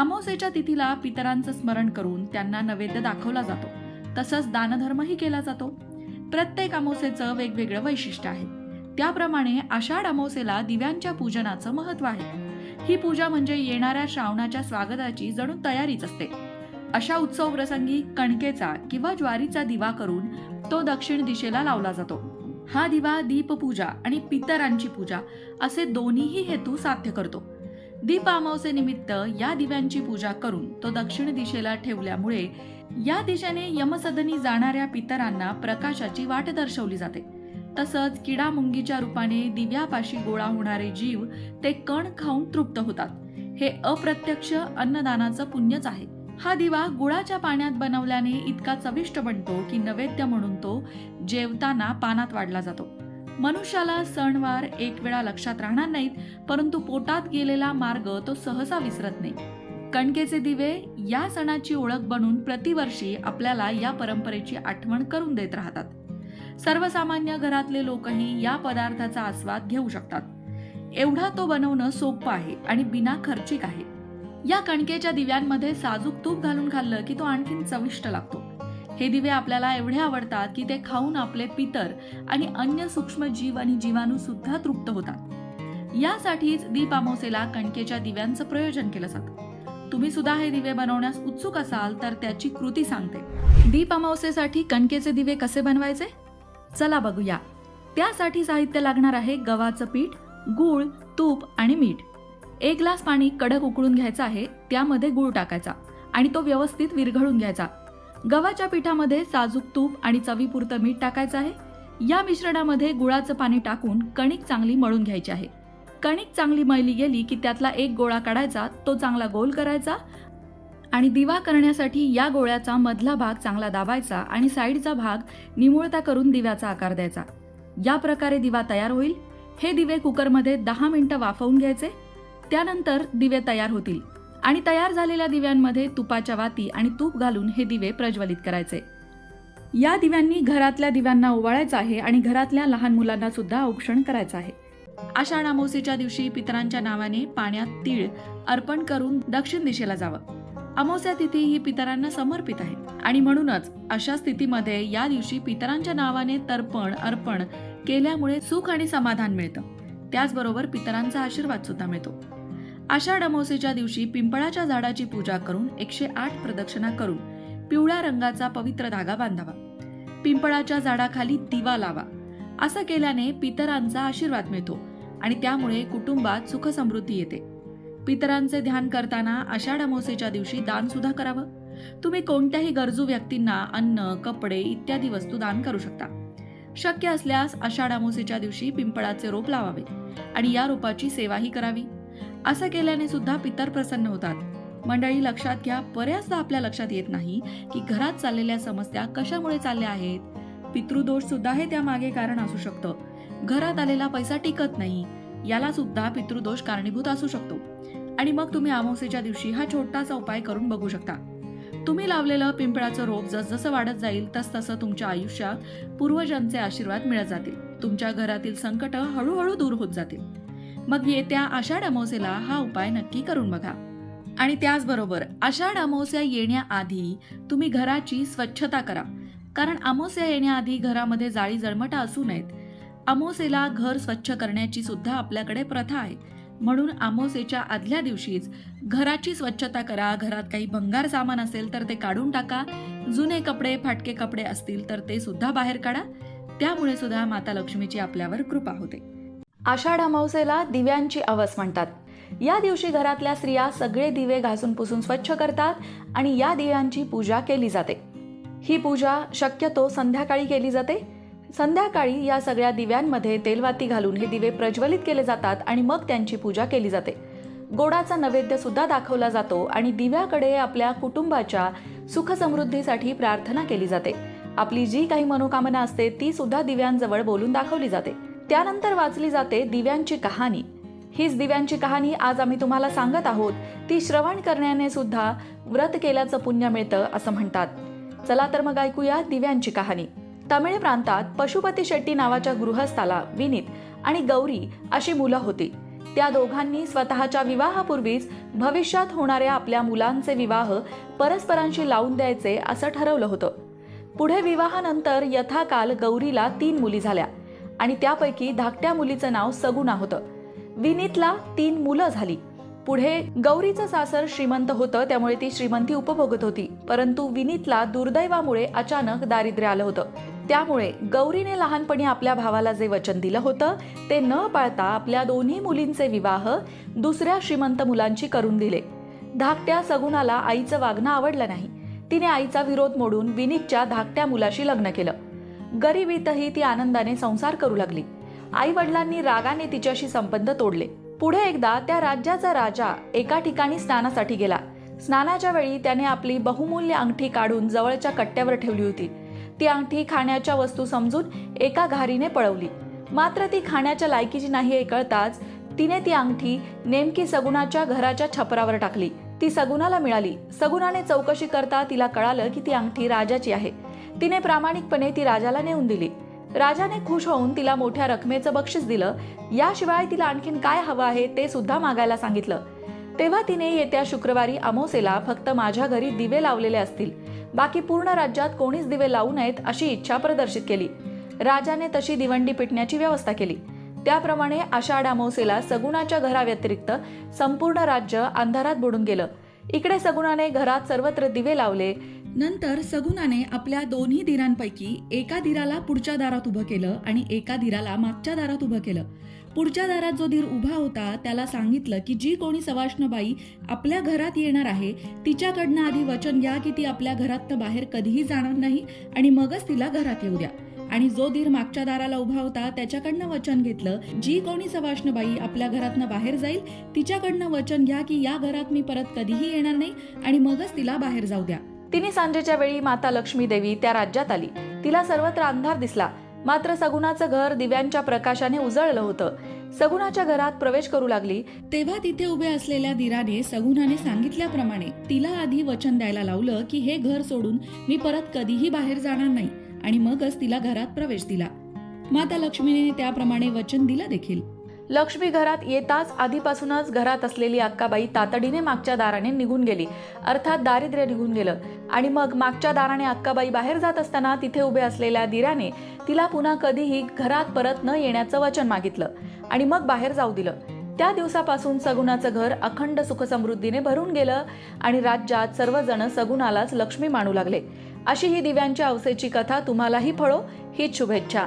अमावस्येच्या तिथीला पितरांचं स्मरण करून त्यांना नैवेद्य दाखवला जातो. तसंच दानधर्मही केला जातो. प्रत्येक अमावस्येचं वेगवेगळं वैशिष्ट्य आहे. त्याप्रमाणे आषाढ अमावस्येला दिव्यांच्या पूजनाचं महत्त्व आहे. ही पूजा म्हणजे येणाऱ्या श्रावणाच्या स्वागताची जणू तयारीच असते. अशा उत्सव प्रसंगी कणकेचा किंवा ज्वारीचा दिवा करून तो दक्षिण दिशेला लावला जातो. हा दिवा दीपपूजा आणि पितरांची पूजा असे दोन्हीही हेतू साध्य करतो. दीप अमावस्येनिमित्त या दिव्यांची पूजा करून तो दक्षिण दिशेला ठेवल्यामुळे या दिशेने यमसदनी जाणाऱ्या पितरांना प्रकाशाची वाट दर्शवली जाते. तसंच किडा मुंगीच्या रूपाने दिव्यापाशी गोळा होणारे जीव ते कण खाऊन तृप्त होतात. हे अप्रत्यक्ष अन्नदानाचं पुण्यच आहे. हा दिवा गुळाच्या पाण्यात बनवल्याने इतका चविष्ट बनतो की नैवेद्य म्हणून तो जेवताना पानात वाढला जातो. मनुष्याला सणवार एक वेळा लक्षात राहणार नाहीत परंतु पोटात गेलेला मार्ग तो सहसा विसरत नाही. कणकेचे दिवे या सणाची ओळख बनून प्रतिवर्षी आपल्याला या परंपरेची आठवण करून देत राहतात. सर्वसामान्य घरातले लोकही या पदार्थाचा आस्वाद घेऊ शकतात. एवढा तो बनवणं सोपं आहे आणि बिना खर्चिक आहे. या कणकेच्या दिव्यांमध्ये साजूक तूप घालून खाल्लं की तो आणखीन चविष्ट लागतो. हे दिवे आपल्याला एवढे आवडतात की ते खाऊन आपले पितर आणि अन्य सूक्ष्म जीव आणि जीवाणू सुद्धा तृप्त होतात. यासाठीच दीप अमावस्येला कणकेच्या दिव्यांचं प्रयोजन केलं जातं. तुम्ही सुद्धा हे दिवे बनवण्यास उत्सुक असाल तर त्याची कृती सांगते. दीप अमावस्येसाठी कणकेचे दिवे कसे बनवायचे? चला बघूया. त्यासाठी साहित्य लागणार आहे गव्हाचं पीठ गूळ तूप आणि मीठ. एक ग्लास पाणी कडक उकळून घ्यायचं आहे त्यामध्ये गूळ टाकायचा आणि तो व्यवस्थित विरघळून घ्यायचा. गव्हाच्या पिठामध्ये साजूक तूप आणि चवीपुरतं मीठ टाकायचं आहे. या मिश्रणामध्ये गुळाचं पाणी टाकून कणिक चांगली मळून घ्यायची आहे. कणिक चांगली मळली गेली की त्यातला एक गोळा काढायचा तो चांगला गोल करायचा आणि दिवा करण्यासाठी या गोळ्याचा मधला भाग चांगला दाबायचा आणि साईडचा भाग निमुळता करून दिव्याचा आकार द्यायचा. या प्रकारे दिवा तयार होईल. हे दिवे कुकरमध्ये दहा मिनिटं वाफवून घ्यायचे. त्यानंतर दिवे तयार होतील. आणि तयार झालेल्या दिव्यांमध्ये तुपाच्या वाती आणि तूप घालून हे दिवे प्रज्वलित करायचे. या दिव्यांनी घरातल्या दिव्यांना ओवाळायचं आहे आणि घरातल्या लहान मुलांना सुद्धा औक्षण करायचं आहे. आषाढ अमावस्येच्या दिवशी पितरांच्या नावाने पाण्यात तीळ अर्पण करून दक्षिण दिशेला जावं. अमावस्या तिथी ही पितरांना समर्पित आहे आणि म्हणूनच अशा स्थितीमध्ये या दिवशी पितरांच्या नावाने तर्पण अर्पण केल्यामुळे सुख आणि समाधान मिळतं. त्याचबरोबर पितरांचा आशीर्वाद सुद्धा मिळतो. आषाढ अमावस्येच्या दिवशी पिंपळाच्या झाडाची पूजा करून एकशे आठ प्रदक्षिणा करून पिवळ्या रंगाचा पवित्र धागा बांधावा. पिंपळाच्या झाडाखाली दिवा लावा. असं केल्याने पितरांचा आशीर्वाद मिळतो आणि त्यामुळे कुटुंबात सुख समृद्धी येते. पितरांचे ध्यान करताना आषाढ अमावस्येच्या दिवशी दान सुद्धा करावं. तुम्ही कोणत्याही गरजू व्यक्तींना अन्न कपडे इत्यादी वस्तू दान करू शकता. शक्य असल्यास आषाढ अमावस्येच्या दिवशी पिंपळाचे रोप लावावे आणि या रोपाची सेवाही करावी. असं केल्याने सुद्धा पितर प्रसन्न होतात. मंडळी लक्षात घ्या बऱ्याचदा आपल्या लक्षात येत नाही की घरात चाललेल्या समस्या कशामुळे चालल्या आहेत. पितृदोष सुद्धा हे त्यामागे कारण असू शकतं. घरात आलेला पैसा टिकत नाही. याला सुद्धा पितृदोष कारणीभूत असू शकतो. आणि मग तुम्ही अमावस्येच्या दिवशी हा छोटासा उपाय करून बघू शकता. तुम्ही लावलेलं पिंपळाचं रोप जसजसं वाढत जाईल तस तसं तुमच्या आयुष्यात पूर्वजांचे आशीर्वाद मिळत जातील. तुमच्या घरातील संकट हळूहळू दूर होत जातील. मग येत्या आषाढ अमावस्येला हा उपाय नक्की करून बघा. आणि त्याचबरोबर आषाढ अमावस्या येण्याआधी तुम्ही घराची स्वच्छता करा. कारण अमावस्या येण्याआधी घरामध्ये जाळी जळमटा असू नयेत. अमावस्येला घर स्वच्छ करण्याची सुद्धा आपल्याकडे प्रथा आहे. म्हणून अमावस्येच्या आदल्या दिवशीच घराची स्वच्छता करा. घरात काही भंगार सामान असेल तर ते काढून टाका. जुने कपडे फाटके कपडे असतील तर ते सुद्धा बाहेर काढा. त्यामुळे सुद्धा माता लक्ष्मीची आपल्यावर कृपा होते. आषाढ अमावसेला दिव्यांची अवस म्हणतात. या दिवशी घरातल्या स्त्रिया सगळे दिवे घासून पुसून स्वच्छ करतात आणि या दिव्यांची पूजा केली जाते. ही पूजा शक्यतो संध्याकाळी केली जाते. संध्याकाळी या सगळ्या दिव्यांमध्ये तेलवाती घालून हे दिवे प्रज्वलित केले जातात आणि मग त्यांची पूजा केली जाते. गोडाचा नैवेद्य सुद्धा दाखवला जातो आणि दिव्याकडे आपल्या कुटुंबाच्या सुखसमृद्धीसाठी प्रार्थना केली जाते. आपली जी काही मनोकामना असते ती सुद्धा दिव्यांजवळ बोलून दाखवली जाते. त्यानंतर वाचली जाते दिव्यांची कहाणी. हीच दिव्यांची कहाणी आज आम्ही तुम्हाला सांगत आहोत. ती श्रवण करण्याने सुद्धा व्रत केल्याचं पुण्य मिळतं असं म्हणतात. चला तर मग ऐकूया दिव्यांची कहाणी. तमिळ प्रांतात पशुपती शेट्टी नावाच्या गृहस्थाला विनीत आणि गौरी अशी मुलं होती. त्या दोघांनी स्वतःच्या विवाहापूर्वीच भविष्यात होणाऱ्या आपल्या मुलांचे विवाह परस्परांशी लावून द्यायचे असं ठरवलं होतं. पुढे विवाहानंतर यथाकाल गौरीला तीन मुली झाल्या. आणि त्यापैकी धाकट्या मुलीचं नाव सगुणा होतं. विनीतला तीन मुलं झाली. पुढे गौरीचं सासर श्रीमंत होतं त्यामुळे ती श्रीमंती उपभोगत होती. परंतु विनीतला दुर्दैवामुळे अचानक दारिद्र्य आलं होतं. त्यामुळे गौरीने लहानपणी आपल्या भावाला जे वचन दिलं होतं ते न पाळता आपल्या दोन्ही मुलींचे विवाह दुसऱ्या श्रीमंत मुलांची करून दिले. धाकट्या सगुणाला आईचं वागणं आवडलं नाही. तिने आईचा विरोध मोडून विनीतच्या धाकट्या मुलाशी लग्न केलं. गरिबीतही ती आनंदाने संसार करू लागली. आई वडिलांनी रागाने तिच्याशी संबंध तोडले. पुढे एकदा त्या राज्याचा राजा एका ठिकाणी स्नानासाठी गेला. स्नानाच्या वेळी त्याने आपली बहुमूल्य अंगठी काढून जवळच्या कट्ट्यावर ठेवली होती. ती अंगठी खाण्याच्या वस्तू समजून एका घारीने पळवली. मात्र ती खाण्याच्या लायकीची नाही हे कळताच तिने ती अंगठी नेमकी सगुणाच्या घराच्या छपरावर टाकली. ती सगुणाला मिळाली. सगुणाने चौकशी करता तिला कळालं की ती अंगठी राजाची आहे. तिने प्रामाणिकपणे ती राजाला नेऊन दिली. राजाने खुश होऊन तिला मोठ्या रकमेचं बक्षीस दिलं. याशिवाय तिला आणखीन काय हवं आहे ते सुद्धा मागायला सांगितलं. तेव्हा तिने येत्या शुक्रवारी अमोसेला फक्त माझ्या घरी दिवे लावलेले असतील. बाकी पूर्ण राज्यात कोणीच दिवे लावू नयेत अशी इच्छा प्रदर्शित केली. राजाने तशी दिवंडी पिटण्याची व्यवस्था केली. त्याप्रमाणे आषाढ अमावस्येला सगुणाच्या घराव्यतिरिक्त संपूर्ण राज्य अंधारात बुडून गेलं. इकडे सगुणाने घरात सर्वत्र दिवे लावले. नंतर सगुनाने आपल्या दोन्ही धीरांपैकी एका धीराला पुढच्या दारात उभं केलं आणि एका धीराला मागच्या दारात उभं केलं. पुढच्या दारात जो धीर उभा होता त्याला सांगितलं की जी कोणी सवाष्णबाई आपल्या घरात येणार आहे तिच्याकडनं आधी वचन घ्या की ती आपल्या घरात बाहेर कधीही जाणार नाही आणि मगच तिला घरात येऊ द्या. आणि जो धीर मागच्या दाराला उभा होता त्याच्याकडनं वचन घेतलं जी कोणी सवाष्णबाई आपल्या घरातनं बाहेर जाईल तिच्याकडनं वचन घ्या की या घरात मी परत कधीही येणार नाही आणि मगच तिला बाहेर जाऊ द्या. तिने सांजेच्या वेळी माता लक्ष्मी देवी त्या राज्यात आली. तिला सर्वत्र अंधार दिसला. मात्र सगुणाचं घर दिव्यांच्या प्रकाशाने उजळलं होतं. सगुणाच्या घरात प्रवेश करू लागली. तेव्हा तिथे उभे असलेल्या दिराने सगुणाने सांगितल्याप्रमाणे तिला आधी वचन द्यायला लावलं की हे घर सोडून मी परत कधीही बाहेर जाणार नाही. आणि मगच तिला घरात प्रवेश दिला. माता लक्ष्मीने त्याप्रमाणे वचन दिलं देखील. लक्ष्मी घरात येताच आधीपासूनच घरात असलेली अक्काबाई तातडीने मागच्या दाराने निघून गेली. अर्थात दारिद्र्य निघून गेलं. आणि मग मागच्या दाराने अक्काबाई बाहेर जात असताना तिथे उभे असलेल्या दिराने तिला पुन्हा कधीही घरात परत न येण्याचं वचन मागितलं आणि मग बाहेर जाऊ दिलं. त्या दिवसापासून सगुणाचं घर अखंड सुखसमृद्धीने भरून गेलं आणि राज्यात सर्वजण सगुणालाच लक्ष्मी मानू लागले. अशी ही दिव्यांच्या अवसेची कथा तुम्हालाही फळो हीच शुभेच्छा.